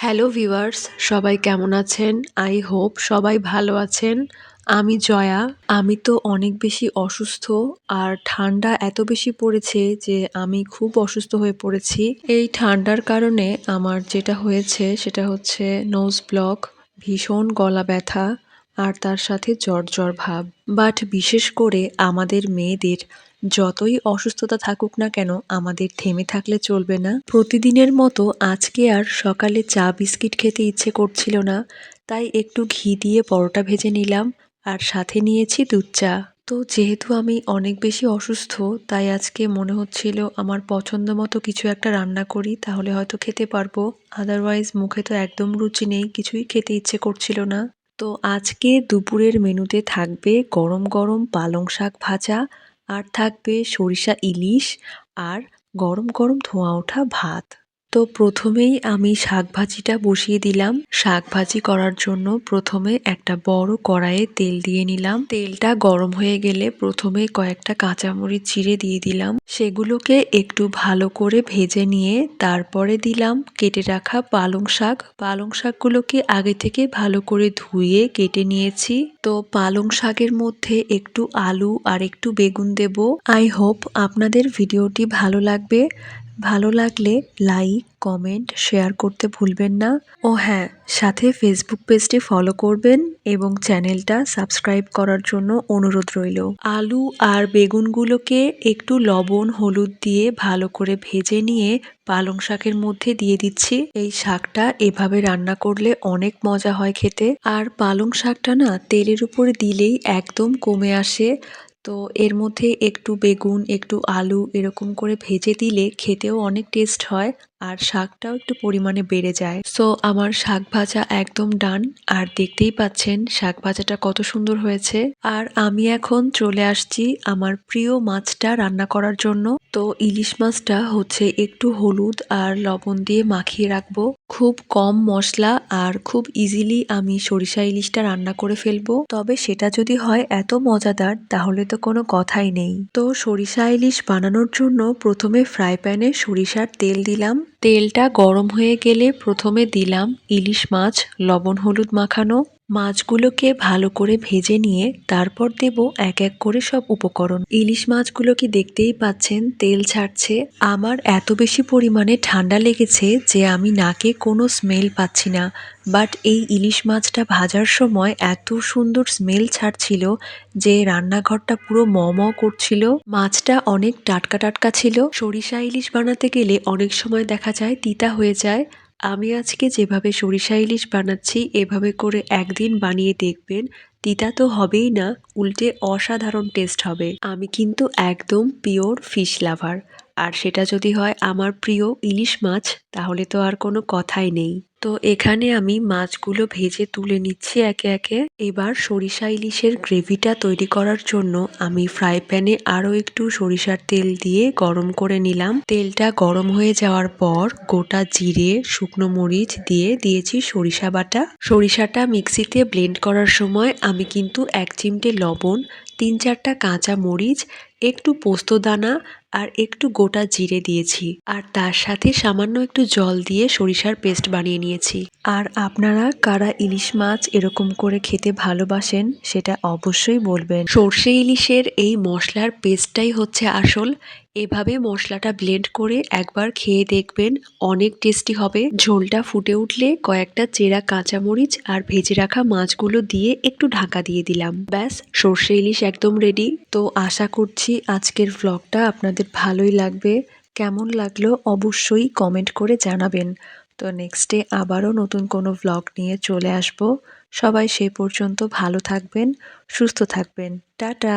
Hello viewers সবাই কেমন আছেন? আই হোপ সবাই ভালো আছেন। আমি জয়া। আমি তো অনেক বেশি অসুস্থ আর ঠান্ডা এত বেশি পড়েছে যে আমি খুব অসুস্থ হয়ে পড়েছি। এই ঠান্ডার কারণে আমার যেটা হয়েছে সেটা হচ্ছে নোজ ব্লক ভীষণ গলা ব্যথা আর তার সাথে জ্বর জ্বর ভাব। বাট বিশেষ করে আমাদের মেয়েদের যতই অসুস্থতা থাকুক না কেন, আমাদের থেমে থাকলে চলবে না। প্রতিদিনের মতো আজকে আর সকালে চা বিস্কিট খেতে ইচ্ছে করছিল না, তাই একটু ঘি দিয়ে পরোটা ভেজে নিলাম আর সাথে নিয়েছি দুধ চা। তো যেহেতু আমি অনেক বেশি অসুস্থ, তাই আজকে মনে হচ্ছিল আমার পছন্দ মতো কিছু একটা রান্না করি, তাহলে হয়তো খেতে পারব। আদারওয়াইজ মুখে তো একদম রুচি নেই, কিছুই খেতে ইচ্ছে করছিল না। তো আজকে দুপুরের মেনুতে থাকবে গরম গরম পালং শাক ভাজা আর থাকবে সরিষা ইলিশ আর গরম গরম ধোঁয়া ওঠা ভাত। তো প্রথমেই আমি শাক ভাজিটা বসিয়ে দিলাম। শাক ভাজি করার জন্য প্রথমে একটা বড় কড়াইয়ে তেল দিয়ে নিলাম। তেলটা গরম হয়ে গেলে প্রথমে কয়েকটা কাঁচামরিচ চিড়ে দিয়ে দিলাম। সেগুলোকে একটু ভালো করে ভেজে নিয়ে তারপরে দিলাম কেটে রাখা পালং শাক। পালং শাকগুলোকে আগে থেকে ভালো করে ধুয়ে কেটে নিয়েছি। তো পালং শাকের মধ্যে একটু আলু আর একটু বেগুন দেব। আই হোপ আপনাদের ভিডিওটি ভালো লাগবে। ভালো লাগলে লাইক, কমেন্ট, শেয়ার করতে ভুলবেন না। ও হ্যাঁ সাথে ফেসবুক পেজটি ফলো করবেন এবং চ্যানেলটা সাবস্ক্রাইব করার জন্য অনুরোধ রইল। আলু আর বেগুনগুলোকে একটু লবণ, হলুদ দিয়ে ভালো করে ভেজে নিয়ে পালং শাকের মধ্যে দিয়ে দিচ্ছি। এই শাকটা এভাবে রান্না করলে অনেক মজা হয় খেতে। আর পালং শাকটা না তেলের উপরে দিলেই একদম কমে আসে। তো এর মধ্যে একটু বেগুন, একটু আলু এরকম করে ভেজে দিলে খেতেও অনেক টেস্ট হয়। আর শাকটাও একটু পরিমাণে বেড়ে যায়। সো আমার শাক ভাজা একদম ডান। আর দেখতেই পাচ্ছেন শাক ভাজাটা কত সুন্দর হয়েছে। আর আমি এখন চলে আসছি আমার প্রিয় মাছটা রান্না করার জন্য। তো, ইলিশ মাছটা হচ্ছে একটু হলুদ আর লবণ দিয়ে মাখিয়ে রাখব। খুব কম মশলা আর খুব ইজিলি আমি সরিষা ইলিশটা রান্না করে ফেলব। তবে সেটা যদি হয় এত মজাদার, তাহলে তো কোনো কথাই নেই। তো, সরিষা ইলিশ বানানোর জন্য প্রথমে ফ্রাই প্যানে সরিষার তেল দিলাম। তেলটা গরম হয়ে গেলে প্রথমে দিলাম ইলিশ মাছ লবণ হলুদ মাখানো। মাছগুলোকে ভালো করে ভেজে নিয়ে তারপর দেব এক এক করে সব উপকরণ। ইলিশ মাছগুলোকে দেখতেই পাচ্ছেন? তেল ছাড়ছে। আমার এত বেশি পরিমাণে ঠান্ডা লেগেছে যে আমি নাকে কোনো স্মেল পাচ্ছি না। বাট এই ইলিশ মাছটা ভাজার সময় এত সুন্দর স্মেল ছাড়ছিল যে রান্নাঘরটা পুরো ম ম করছিল। মাছটা অনেক টাটকা টাটকা ছিল। সরিষা ইলিশ বানাতে গেলে অনেক সময় দেখা যায় তিতা হয়ে যায়। আমি আজকে যেভাবে সরিষা ইলিশ বানাচ্ছি এভাবে করে একদিন বানিয়ে দেখবেন তিতা তো হবেই না, উল্টে অসাধারণ টেস্ট হবে। আমি কিন্তু একদম পিওর ফিশ লাভার আর সেটা যদি হয় আমার প্রিয় ইলিশ মাছ, তাহলে তো আর কোনো কথাই নেই। তো এখানে আমি মাছগুলো ভেজে তুলে নিচ্ছি একে একে। এবার সরিষা ইলিশের গ্রেভিটা তৈরি করার জন্য আমি ফ্রাই প্যানে আরও একটু সরিষার তেল দিয়ে গরম করে নিলাম। তেলটা গরম হয়ে যাওয়ার পর গোটা জিরে, শুকনো মরিচ দিয়ে দিয়েছি সরিষা বাটা। সরিষাটা মিক্সিতে ব্লেন্ড করার সময় আমি কিন্তু এক চিমটে লবণ তিন চারটা কাঁচা মরিচ একটু পোস্তদানা আর একটু গোটা জিরে দিয়েছি। আর তার সাথে সামান্য একটু জল দিয়ে সরিষার পেস্ট বানিয়ে নিয়েছি। আর আপনারা কারা ইলিশ মাছ এরকম করে খেতে ভালোবাসেন, সেটা অবশ্যই বলবেন। সর্ষে ইলিশের এই মশলার পেস্টটাই হচ্ছে আসল। এভাবে মশলাটা ব্লেন্ড করে একবার খেয়ে দেখবেন, অনেক টেস্টি হবে। ঝোলটা ফুটে উঠলে কয়েকটা চেরা কাঁচামরিচ আর ভেজে রাখা মাছগুলো দিয়ে একটু ঢাকা দিয়ে দিলাম। ব্যাস, সর্ষে ইলিশ একদম রেডি তো আশা করছি আজকের ভ্লগটা আপনাদের ভালোই লাগবে। কেমন লাগল অবশ্যই কমেন্ট করে জানাবেন। তো নেক্সটে আবারও নতুন কোনো ভ্লগ নিয়ে চলে আসব। সবাই সে পর্যন্ত ভালো থাকবেন, সুস্থ থাকবেন। টাটা!